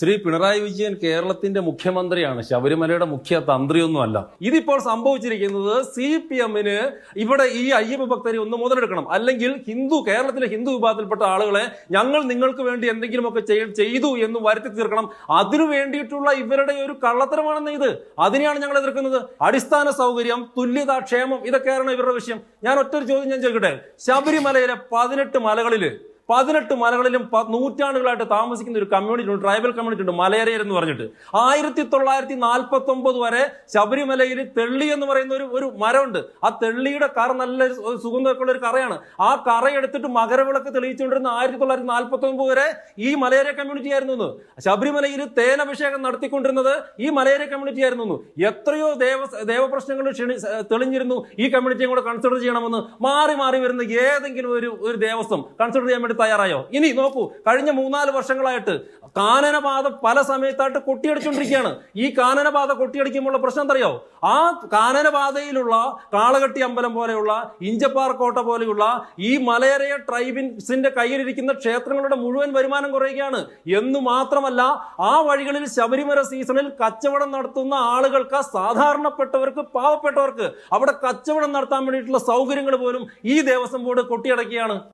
ശ്രീ പിണറായി വിജയൻ കേരളത്തിന്റെ മുഖ്യമന്ത്രിയാണ്. ശബരിമലയുടെ മുഖ്യ തന്ത്രിയൊന്നുമല്ല. ഇതിപ്പോൾ സംഭവിച്ചിരിക്കുന്നത് സി പി എമ്മിന് ഇവിടെ ഈ അയ്യപ്പ ഭക്തരെ ഒന്ന് മുതലെടുക്കണം. അല്ലെങ്കിൽ ഹിന്ദു കേരളത്തിലെ ഹിന്ദു വിഭാഗത്തിൽപ്പെട്ട ആളുകളെ ഞങ്ങൾ നിങ്ങൾക്ക് വേണ്ടി എന്തെങ്കിലുമൊക്കെ ചെയ്- ചെയ്തു എന്ന് വരുത്തി തീർക്കണം. അതിനു വേണ്ടിയിട്ടുള്ള ഇവരുടെ ഒരു കള്ളത്തരമാണെന്ന് ഇത്. അതിനെയാണ് ഞങ്ങൾ എതിർക്കുന്നത്. അടിസ്ഥാന സൗകര്യം തുല്യത ക്ഷേമം ഇതൊക്കെയാണ് ഇവരുടെ വിഷയം. ഞാൻ ഒറ്റൊരു ചോദ്യം ഞാൻ ചോദിക്കട്ടെ? ശബരിമലയിലെ പതിനെട്ട് മലകളിൽ പതിനെട്ട് മലകളിലും നൂറ്റാണ്ടുകളായിട്ട് താമസിക്കുന്ന ഒരു കമ്മ്യൂണിറ്റി ഉണ്ട് ട്രൈബൽ കമ്മ്യൂണിറ്റി ഉണ്ട് മലയരയർ എന്ന് പറഞ്ഞിട്ട് ആയിരത്തി തൊള്ളായിരത്തി നാൽപ്പത്തി ഒമ്പത് വരെ ശബരിമലയിൽ തെള്ളി എന്ന് പറയുന്ന ഒരു ഒരു മരമുണ്ട് ആ തെള്ളിയുടെ കറ നല്ല ഒരു സു- സുഗന്ധമൊക്കെ ഉള്ള ഒരു കറയാണ് ആ കറ എടുത്തിട്ട് മകരവിളക്ക് തെളിയിച്ചുകൊണ്ടിരുന്ന ആയിരത്തി തൊള്ളായിരത്തി നാൽപ്പത്തി ഒമ്പത് വരെ ഈ മലയര കമ്മ്യൂണിറ്റി ആയിരുന്നു. ശബരിമലയിൽ തേനഭിഷേകം നടത്തിക്കൊണ്ടിരുന്നത് ഈ മലയര കമ്മ്യൂണിറ്റി ആയിരുന്നു. എത്രയോ ദേവ ദേവപ്രശ്നങ്ങൾ ക്ഷണി തെളിഞ്ഞിരുന്നു ഈ കമ്മ്യൂണിറ്റിയും കൂടെ കൺസിഡർ ചെയ്യണമെന്ന് മാറി മാറി വരുന്ന ഏതെങ്കിലും ഒരു ഒരു ദേവസ്വം കൺസിഡർ ചെയ്യാൻ വേണ്ടി തയ്യാറായോ? ഇനി നോക്കൂ കഴിഞ്ഞ മൂന്നാൽ വർഷങ്ങളായിട്ട് കാനനപാത പല സമയത്തായിട്ട് കൊട്ടിയടിച്ചുകൊണ്ടിരിക്കുകയാണ് ഈ കാനനപാത കൊട്ടിയടിക്കുമ്പോൾ പ്രശ്നം എന്തറിയോ? ആ കാനനപാതയിലുള്ള കാളകെട്ടി അമ്പലം പോലെയുള്ള ഇഞ്ചപ്പാർ കോട്ട പോലെയുള്ള ഈ മലയരയ ട്രൈബിൻസിന്റെ കയ്യിലിരിക്കുന്ന ക്ഷേത്രങ്ങളുടെ മുഴുവൻ വരുമാനം കുറയുകയാണ്. എന്നു മാത്രമല്ല ആ വഴികളിൽ ശബരിമല സീസണിൽ കച്ചവടം നടത്തുന്ന ആളുകൾക്ക് സാധാരണപ്പെട്ടവർക്ക് പാവപ്പെട്ടവർക്ക് അവിടെ കച്ചവടം നടത്താൻ വേണ്ടിയിട്ടുള്ള സൗകര്യങ്ങൾ പോലും ഈ ദേവസ്വം ബോർഡ് കൊട്ടിയടക്കുകയാണ്.